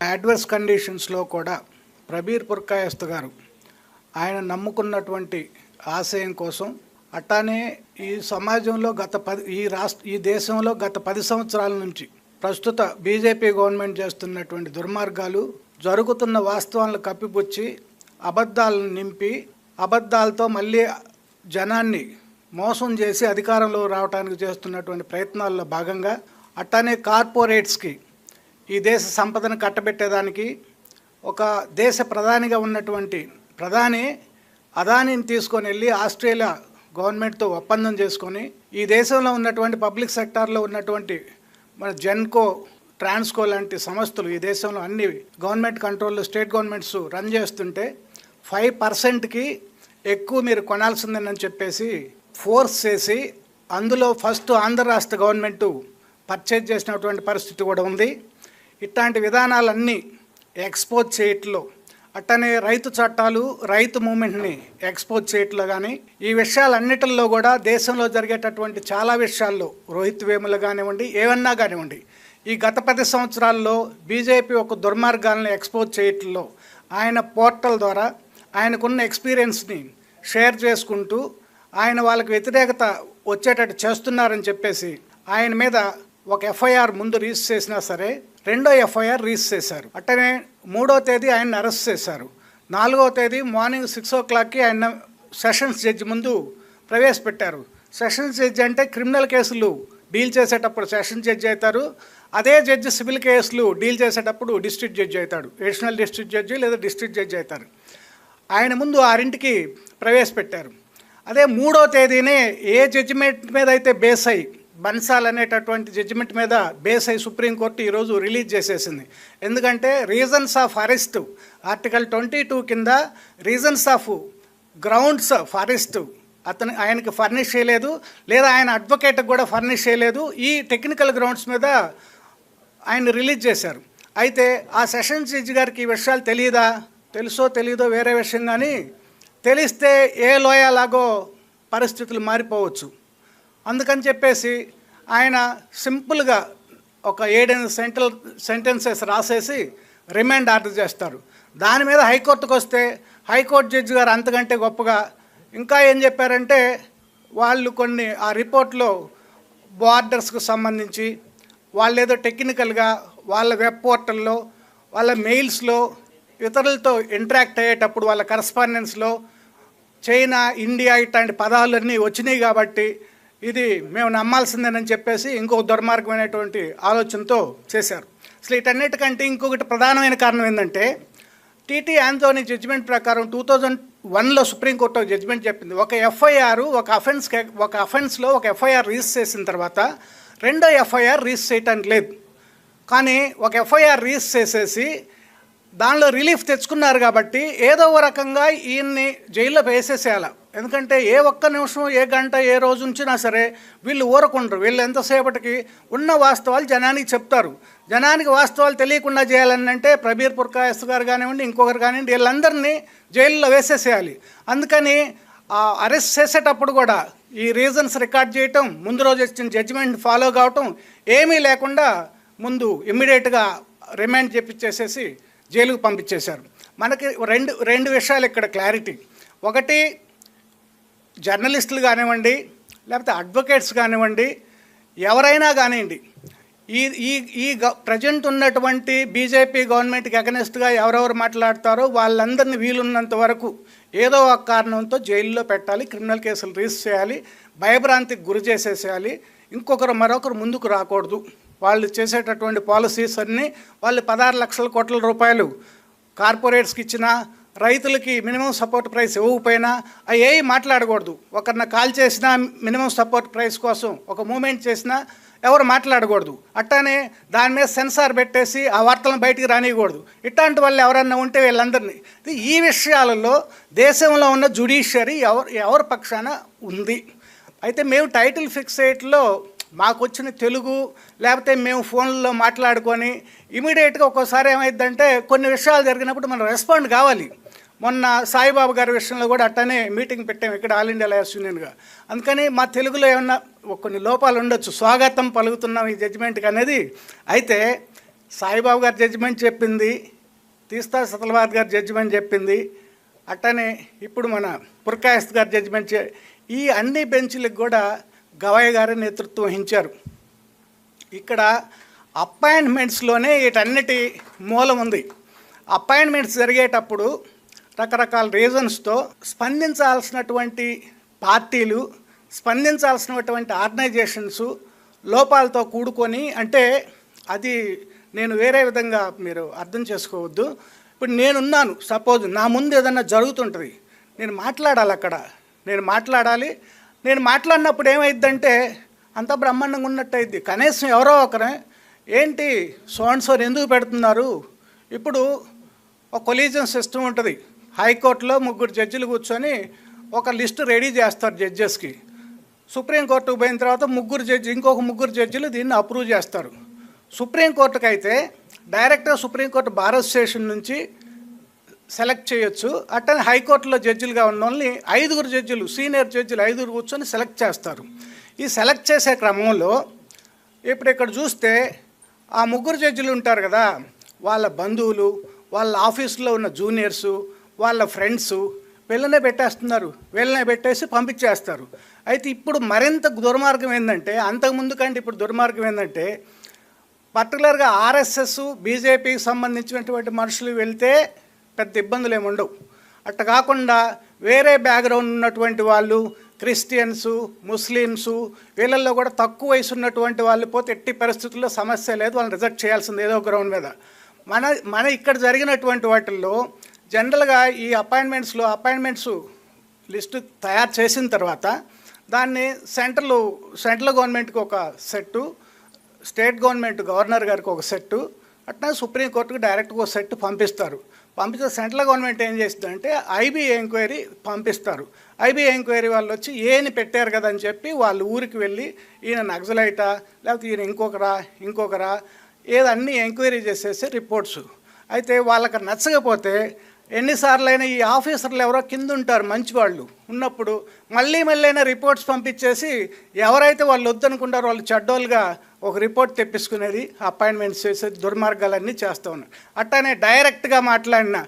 Adverse కండిషన్స్లో కూడా ప్రబీర్ పుర్కాయస్త్ గారు ఆయన నమ్ముకున్నటువంటి ఆశయం కోసం అట్టానే ఈ సమాజంలో గత పది ఈ రాష్ట్ర ఈ దేశంలో గత పది సంవత్సరాల నుంచి ప్రస్తుత బీజేపీ గవర్నమెంట్ చేస్తున్నటువంటి దుర్మార్గాలు జరుగుతున్న వాస్తవాలను కప్పిపుచ్చి అబద్ధాలను నింపి అబద్ధాలతో మళ్ళీ జనాన్ని మోసం చేసి అధికారంలో రావడానికి చేస్తున్నటువంటి ప్రయత్నాల్లో భాగంగా అట్టానే కార్పొరేట్స్కి ఈ దేశ సంపదను కట్టబెట్టేదానికి ఒక దేశ ప్రధానిగా ఉన్నటువంటి ప్రధాని అదానిని తీసుకొని వెళ్ళి ఆస్ట్రేలియా గవర్నమెంట్తో ఒప్పందం చేసుకొని ఈ దేశంలో ఉన్నటువంటి పబ్లిక్ సెక్టార్లో ఉన్నటువంటి మన జెన్కో ట్రాన్స్కో లాంటి సంస్థలు ఈ దేశంలో అన్ని గవర్నమెంట్ కంట్రోల్లో స్టేట్ గవర్నమెంట్స్ రన్ చేస్తుంటే ఫైవ్ పర్సెంట్కి ఎక్కువ మీరు కొనాల్సిందేనని చెప్పేసి ఫోర్స్ చేసి అందులో ఫస్ట్ ఆంధ్ర రాష్ట్ర గవర్నమెంటు పర్చేజ్ చేసినటువంటి పరిస్థితి కూడా ఉంది. ఇట్లాంటి విధానాలన్నీ ఎక్స్పోజ్ చేయట్లో అట్టనే రైతు చట్టాలు రైతు మూమెంట్ని ఎక్స్పోజ్ చేయట్లో కానీ ఈ విషయాలన్నిటిల్లో కూడా దేశంలో జరిగేటటువంటి చాలా విషయాల్లో రోహిత్ వేములు కానివ్వండి ఏమన్నా కానివ్వండి ఈ గత పది సంవత్సరాల్లో బీజేపీ ఒక దుర్మార్గాలను ఎక్స్పోజ్ చేయట్లో ఆయన పోర్టల్ ద్వారా ఆయనకున్న ఎక్స్పీరియన్స్ని షేర్ చేసుకుంటూ ఆయన వాళ్ళకి వ్యతిరేకత వచ్చేటట్టు చేస్తున్నారని చెప్పేసి ఆయన మీద ఒక ఎఫ్ఐఆర్ ముందు రిజిస్టర్ చేసినా సరే రెండో ఎఫ్ఐఆర్ రిజిస్టర్ చేశారు. అట్టనే మూడో తేదీ ఆయన అరెస్ట్ చేశారు. నాలుగో తేదీ మార్నింగ్ సిక్స్ ఓ క్లాక్కి ఆయన సెషన్స్ జడ్జి ముందు ప్రవేశపెట్టారు. సెషన్స్ జడ్జి అంటే క్రిమినల్ కేసులు డీల్ చేసేటప్పుడు సెషన్స్ జడ్జి అవుతారు. అదే జడ్జి సివిల్ కేసులు డీల్ చేసేటప్పుడు డిస్ట్రిక్ట్ జడ్జి అవుతాడు. అడిషనల్ డిస్ట్రిక్ట్ జడ్జి లేదా డిస్ట్రిక్ట్ జడ్జి అవుతారు. ఆయన ముందు ఆరింటికి ప్రవేశపెట్టారు. అదే మూడో తేదీనే ఏ జడ్జిమెంట్ మీద అయితే బేస్ అయ్యి బన్సాల్ అనేటటువంటి జడ్జిమెంట్ మీద బేస్ అయి సుప్రీంకోర్టు ఈరోజు రిలీజ్ చేసేసింది. ఎందుకంటే reasons of arrest article twenty two కింద reasons of grounds of arrest అతను ఆయనకి ఫర్నిష్ చేయలేదు లేదా ఆయన అడ్వకేట్కి కూడా ఫర్నిష్ చేయలేదు ఈ టెక్నికల్ గ్రౌండ్స్ మీద ఆయన రిలీజ్ చేశారు. అయితే ఆ సెషన్స్ జడ్జి గారికి ఈ విషయాలు తెలియదా? తెలుసో తెలియదో వేరే విషయం కానీ తెలిస్తే ఏ లోయలాగో పరిస్థితులు మారిపోవచ్చు. అందుకని చెప్పేసి ఆయన సింపుల్గా ఒక ఏడెనిమిది సెంటల్ సెంటెన్సెస్ రాసేసి రిమాండ్ ఆర్డర్ చేస్తారు. దాని మీద హైకోర్టుకు వస్తే హైకోర్టు జడ్జి గారు అంతకంటే గొప్పగా ఇంకా ఏం చెప్పారంటే వాళ్ళు కొన్ని ఆ రిపోర్ట్లో బార్డర్స్కు సంబంధించి వాళ్ళు ఏదో టెక్నికల్గా వాళ్ళ వెబ్ పోర్టల్లో వాళ్ళ మెయిల్స్లో ఇతరులతో ఇంటరాక్ట్ అయ్యేటప్పుడు వాళ్ళ కరస్పాండెన్స్లో చైనా ఇండియా ఇట్లాంటి పదాలన్నీ వచ్చినాయి కాబట్టి ఇది మేము నమ్మాల్సిందేనని చెప్పేసి ఇంకొక దుర్మార్గమైనటువంటి ఆలోచనతో చేశారు. అసలు వీటన్నిటికంటే ఇంకొకటి ప్రధానమైన కారణం ఏంటంటే టీటీ ఆంథోనీ జడ్జిమెంట్ ప్రకారం టూ థౌజండ్ వన్లో సుప్రీంకోర్టు ఒక జడ్జిమెంట్ చెప్పింది. ఒక ఎఫ్ఐఆర్ ఒక అఫెన్స్ ఒక అఫెన్స్లో ఒక ఎఫ్ఐఆర్ రిజిస్టర్ చేసిన తర్వాత రెండో ఎఫ్ఐఆర్ రిజిస్టర్ చేయటానికి లేదు. కానీ ఒక ఎఫ్ఐఆర్ రీస్ చేసేసి దానిలో రిలీఫ్ తెచ్చుకున్నారు కాబట్టి ఏదో ఒక రకంగా ఈయన్ని జైల్లో వేసేసేయాలి. ఎందుకంటే ఏ ఒక్క నిమిషం ఏ గంట ఏ రోజు ఉంచినా సరే వీళ్ళు ఊరకుండరు. వీళ్ళు ఎంతసేపటికి ఉన్న వాస్తవాలు జనానికి చెప్తారు. జనానికి వాస్తవాలు తెలియకుండా చేయాలని అంటే ప్రబీర్ పుర్కాయస్ గారు కానివ్వండి ఇంకొకరు కానివ్వండి వీళ్ళందరినీ జైల్లో వేసేసేయాలి. అందుకని అరెస్ట్ చేసేటప్పుడు కూడా ఈ రీజన్స్ రికార్డ్ చేయటం ముందు రోజు వచ్చిన జడ్జిమెంట్ ఫాలో కావటం ఏమీ లేకుండా ముందు ఇమ్మీడియట్గా రిమాండ్ చేపించేసేసి జైలుకు పంపించేశారు. మనకి రెండు రెండు విషయాలు ఇక్కడ క్లారిటీ. ఒకటి జర్నలిస్టులు కానివ్వండి లేకపోతే అడ్వకేట్స్ కానివ్వండి ఎవరైనా కానివ్వండి ఈ ఈ ఈ ప్రజెంట్ ఉన్నటువంటి బీజేపీ గవర్నమెంట్కి అగనెస్ట్గా ఎవరెవరు మాట్లాడతారో వాళ్ళందరినీ వీలున్నంత వరకు ఏదో ఒక కారణంతో జైల్లో పెట్టాలి క్రిమినల్ కేసులు రిజిస్టర్ చేయాలి భయభ్రాంతికి గురి చేసేసేయాలి ఇంకొకరు మరొకరు ముందుకు రాకూడదు. వాళ్ళు చేసేటటువంటి పాలసీస్ అన్నీ వాళ్ళు పదహారు లక్షల కోట్ల రూపాయలు కార్పొరేట్స్కి ఇచ్చినా రైతులకి మినిమం సపోర్ట్ ప్రైస్ ఇవ్వకపోయినా అవి ఏవి మాట్లాడకూడదు. ఒకరిన కాల్ చేసినా మినిమం సపోర్ట్ ప్రైస్ కోసం ఒక మూమెంట్ చేసినా ఎవరు మాట్లాడకూడదు. అట్టానే దాని మీద సెన్సార్ పెట్టేసి ఆ వార్తలను బయటికి రానియకూడదు. ఇట్లాంటి వాళ్ళు ఎవరన్నా ఉంటే వీళ్ళందరినీ. ఈ విషయాలలో దేశంలో ఉన్న జుడిషియరీ ఎవరు ఎవరి పక్షాన ఉంది. అయితే మేము టైటిల్ ఫిక్స్ చేయట్లో మాకు వచ్చిన తెలుగు లేకపోతే మేము ఫోన్లో మాట్లాడుకొని ఇమీడియట్గా ఒక్కోసారి ఏమైందంటే కొన్ని విషయాలు జరిగినప్పుడు మనం రెస్పాండ్ కావాలి. మొన్న సాయిబాబు గారి విషయంలో కూడా అట్టనే మీటింగ్ పెట్టాం ఇక్కడ ఆల్ ఇండియా లయర్స్ యూనియన్గా. అందుకని మా తెలుగులో ఏమన్నా కొన్ని లోపాలు ఉండొచ్చు. స్వాగతం పలుకుతున్నాం ఈ జడ్జిమెంట్కి అనేది. అయితే సాయిబాబు గారి జడ్జిమెంట్ చెప్పింది తీస్తా సతలవాద్ గారి జడ్జిమెంట్ చెప్పింది. అట్టనే ఇప్పుడు మన పురకాయస్త్ గారి జడ్జిమెంట్ చే- ఈ అన్ని బెంచ్లకు కూడా గవయ్య గారే నేతృత్వం వహించారు. ఇక్కడ అపాయింట్మెంట్స్లోనే వీటన్నిటి మూలం ఉంది. అపాయింట్మెంట్స్ జరిగేటప్పుడు రకరకాల రీజన్స్తో స్పందించాల్సినటువంటి పార్టీలు స్పందించాల్సినటువంటి ఆర్గనైజేషన్స్ లోపాలతో కూడుకొని అంటే అది నేను వేరే విధంగా మీరు అర్థం చేసుకోవద్దు. ఇప్పుడు నేనున్నాను సపోజ్ నా ముందు ఏదన్నా జరుగుతుంటుంది నేను మాట్లాడాలి అక్కడ. నేను మాట్లాడాలి నేను మాట్లాడినప్పుడు ఏమైందంటే అంత బ్రహ్మాండంగా ఉన్నట్టు అయింది కనీసం ఎవరో ఒకరే ఏంటి సోన్సోర్ ఎందుకు పెడుతున్నారు? ఇప్పుడు ఒక కొలీజన్ సిస్టమ్ ఉంటుంది. హైకోర్టులో ముగ్గురు జడ్జిలు కూర్చొని ఒక లిస్టు రెడీ చేస్తారు జడ్జెస్కి. సుప్రీంకోర్టుకు పోయిన తర్వాత ముగ్గురు జడ్జి ఇంకొక ముగ్గురు జడ్జిలు దీన్ని అప్రూవ్ చేస్తారు. సుప్రీంకోర్టుకు అయితే డైరెక్ట్గా సుప్రీంకోర్టు బార్ అసోసియేషన్ నుంచి సెలెక్ట్ చేయొచ్చు. అట్టనే హైకోర్టులో జడ్జిలుగా ఉన్న వాళ్ళని ఐదుగురు జడ్జిలు సీనియర్ జడ్జిలు ఐదుగురు కూర్చొని సెలెక్ట్ చేస్తారు. ఈ సెలెక్ట్ చేసే క్రమంలో ఇప్పుడు ఇక్కడ చూస్తే ఆ ముగ్గురు జడ్జిలు ఉంటారు కదా వాళ్ళ బంధువులు వాళ్ళ ఆఫీసులో ఉన్న జూనియర్సు వాళ్ళ ఫ్రెండ్స్ వీళ్ళనే పెట్టేస్తున్నారు. వీళ్ళనే పెట్టేసి పంపించేస్తారు. అయితే ఇప్పుడు మరింత దుర్మార్గం ఏంటంటే అంతకుముందు కంటే ఇప్పుడు దుర్మార్గం ఏంటంటే పర్టికులర్గా ఆర్ఎస్ఎస్ బీజేపీకి సంబంధించినటువంటి మనుషులు వెళ్తే పెద్ద ఇబ్బందులు ఏమి ఉండవు. అట్ట కాకుండా వేరే బ్యాక్గ్రౌండ్ ఉన్నటువంటి వాళ్ళు క్రిస్టియన్స్ ముస్లిమ్స్ వీళ్ళల్లో కూడా తక్కువ వయసు ఉన్నటువంటి వాళ్ళు పోతే ఎట్టి పరిస్థితుల్లో సమస్య లేదు. వాళ్ళని రిజెక్ట్ చేయాల్సింది ఏదో ఒక గ్రౌండ్ మీద. మన మన ఇక్కడ జరిగినటువంటి వాటిల్లో జనరల్గా ఈ అపాయింట్మెంట్స్లో అపాయింట్మెంట్స్ లిస్టు తయారు చేసిన తర్వాత దాన్ని సెంట్రల్ సెంట్రల్ గవర్నమెంట్కి ఒక సెట్టు స్టేట్ గవర్నమెంట్ గవర్నర్ గారికి ఒక సెట్టు అట్లా సుప్రీంకోర్టుకు డైరెక్ట్గా ఒక సెట్ పంపిస్తారు. పంపిస్తే సెంట్రల్ గవర్నమెంట్ ఏం చేస్తుందంటే ఐబీ ఎంక్వైరీ పంపిస్తారు. ఐబీ ఎంక్వైరీ వాళ్ళు వచ్చి ఏని పెట్టారు కదా అని చెప్పి వాళ్ళు ఊరికి వెళ్ళి ఈయన నక్సలైటా లేకపోతే ఈయన ఇంకొకరా ఇంకొకరా ఏదన్నీ ఎంక్వైరీ చేసేసి రిపోర్ట్స్. అయితే వాళ్ళకి నచ్చకపోతే ఎన్నిసార్లైనా ఈ ఆఫీసర్లు ఎవరో కింద ఉంటారు మంచివాళ్ళు. ఉన్నప్పుడు మళ్ళీ మళ్ళీ అయినా రిపోర్ట్స్ పంపించేసి ఎవరైతే వాళ్ళు వద్దనుకుంటారో వాళ్ళు చెడ్డోళ్ళుగా ఒక రిపోర్ట్ తెప్పించుకునేది అపాయింట్మెంట్స్ చేసేది దుర్మార్గాలన్నీ చేస్తూ ఉన్నారు. అట్టనే డైరెక్ట్గా మాట్లాడిన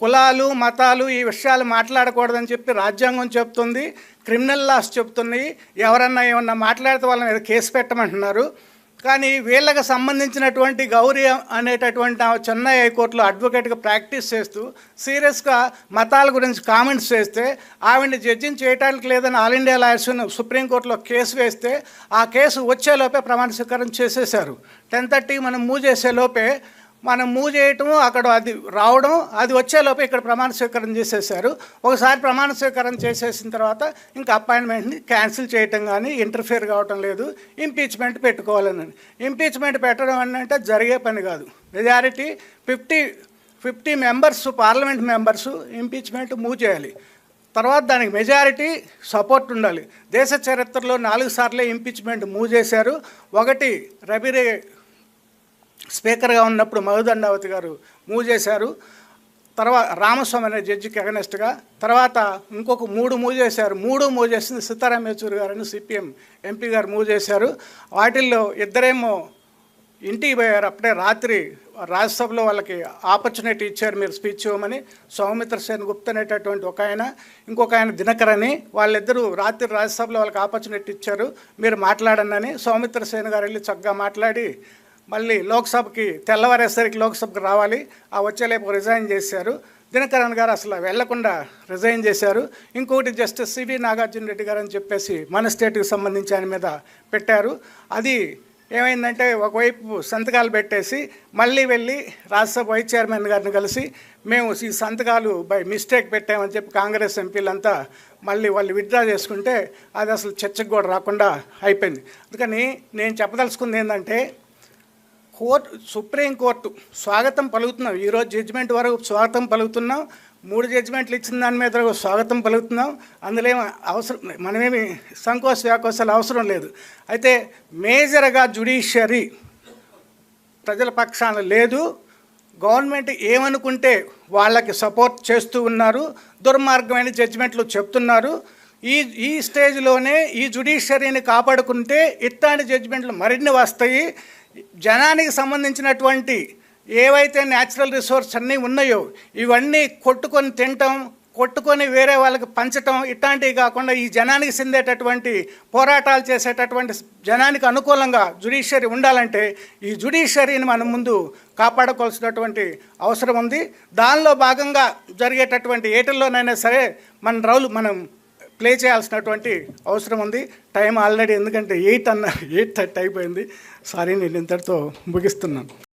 కులాలు మతాలు ఈ విషయాలు మాట్లాడకూడదని చెప్పి రాజ్యాంగం చెప్తుంది క్రిమినల్ లాస్ చెప్తున్నాయి. ఎవరన్నా ఏమన్నా మాట్లాడితే వాళ్ళని కేసు పెట్టమంటున్నారు. కానీ వీళ్ళకి సంబంధించినటువంటి గౌరీ అనేటటువంటి ఆమె చెన్నై హైకోర్టులో అడ్వకేట్గా ప్రాక్టీస్ చేస్తూ సీరియస్గా మతాల గురించి కామెంట్స్ చేస్తే ఆవిడని జడ్జిని చేయడానికి లేదని ఆల్ ఇండియా లాయర్స్ సుప్రీంకోర్టులో కేసు వేస్తే ఆ కేసు వచ్చేలోపే ప్రమాణ స్వీకారం చేసేశారు. టెన్ థర్టీ మనం మూవ్ చేసే లోపే మనం మూవ్ చేయటము అక్కడ అది రావడం అది వచ్చేలోపు ఇక్కడ ప్రమాణ స్వీకారం చేసేసారు ఒకసారి ప్రమాణ స్వీకారం చేసేసిన తర్వాత ఇంకా అపాయింట్మెంట్ని క్యాన్సిల్ చేయటం కానీ ఇంటర్ఫియర్ కావటం లేదు. ఇంపీచ్మెంట్ పెట్టుకోవాలని. ఇంపీచ్మెంట్ పెట్టడం అంటే జరిగే పని కాదు. Majority fifty fifty members parliament members impeachment move చేయాలి తర్వాత దానికి మెజారిటీ సపోర్ట్ ఉండాలి. దేశ చరిత్రలో నాలుగు సార్లే ఇంపీచ్మెంట్ మూవ్ చేశారు ఒకటి రబిరే స్పీకర్గా ఉన్నప్పుడు మధుదండావతి గారు మూవ్ చేశారు. తర్వాత రామస్వామి అనే జడ్జికి అగనెస్ట్గా తర్వాత ఇంకొక మూడు మూవ్ చేశారు. మూడు మూవ్ చేసింది సీతారాం యేచూరి గారని సిపిఎం ఎంపీ గారు మూవ్ చేశారు. వాటిల్లో ఇద్దరేమో ఇంటికి పోయారు. అప్పుడే రాత్రి రాజ్యసభలో వాళ్ళకి ఆపర్చునిటీ ఇచ్చారు మీరు స్పీచ్ ఇవ్వమని. సౌమిత్ర సేన్ గుప్త అనేటటువంటి ఒక ఆయన ఇంకొక ఆయన దినకర్ అని. వాళ్ళిద్దరూ రాత్రి రాజ్యసభలో వాళ్ళకి ఆపర్చునిటీ ఇచ్చారు. మీరు మాట్లాడండి అని సౌమిత్ర సేన్ గారు వెళ్ళి చక్కగా మాట్లాడి మళ్ళీ లోక్సభకి తెల్లవారేసరికి లోక్సభకి రావాలి. ఆ వచ్చేలేపు రిజైన్ చేశారు. దినకరణ్ గారు అసలు వెళ్ళకుండా రిజైన్ చేశారు. ఇంకొకటి జస్టిస్ సివి నాగార్జున రెడ్డి గారు అని చెప్పేసి మన స్టేట్కి సంబంధించి ఆయన మీద పెట్టారు. అది ఏమైందంటే ఒకవైపు సంతకాలు పెట్టేసి మళ్ళీ వెళ్ళి రాజ్యసభ వైస్ చైర్మన్ గారిని కలిసి మేము ఈ సంతకాలు బై మిస్టేక్ పెట్టామని చెప్పి కాంగ్రెస్ ఎంపీలంతా మళ్ళీ వాళ్ళు విత్డ్రా చేసుకుంటే అది అసలు చర్చకు కూడా రాకుండా అయిపోయింది. అందుకని నేను చెప్పదలుచుకుంది ఏంటంటే కోర్టు సుప్రీంకోర్టు స్వాగతం పలుకుతున్నాం. ఈరోజు జడ్జిమెంట్ వరకు స్వాగతం పలుకుతున్నాం. మూడు జడ్జిమెంట్లు ఇచ్చిన దాని మీద స్వాగతం పలుకుతున్నాం. అందులో అవసరం మనమేమి సంకోచ వ్యాకోశాలు అవసరం లేదు. అయితే మేజర్గా జుడిషియరీ ప్రజల పక్షాన లేదు. గవర్నమెంట్ ఏమనుకుంటే వాళ్ళకి సపోర్ట్ చేస్తూ ఉన్నారు. దుర్మార్గమైన జడ్జిమెంట్లు చెప్తున్నారు. ఈ ఈ స్టేజ్లోనే ఈ జుడిషియరీని కాపాడుకుంటే ఇట్లాంటి జడ్జిమెంట్లు మరిన్ని వస్తాయి. జనానికి సంబంధించినటువంటి ఏవైతే న్యాచురల్ రిసోర్స్ అన్నీ ఉన్నాయో ఇవన్నీ కొట్టుకొని తినటం కొట్టుకొని వేరే వాళ్ళకి పంచటం ఇట్లాంటివి కాకుండా ఈ జనానికి చెందేటటువంటి పోరాటాలు చేసేటటువంటి జనానికి అనుకూలంగా జుడిషియరీ ఉండాలంటే ఈ జుడిషియరీని మనం ముందు కాపాడుకోవాల్సినటువంటి అవసరం ఉంది. దానిలో భాగంగా జరిగేటటువంటి ఏటిల్లోనైనా సరే మన రౌలు మనం ప్లే చేయాల్సినటువంటి అవసరం ఉంది. టైం ఆల్రెడీ ఎందుకంటే ఎయిట్ అన్న ఎయిట్ థర్టీ అయిపోయింది. సారీ నేను ఇంతటితో ముగిస్తున్నాను.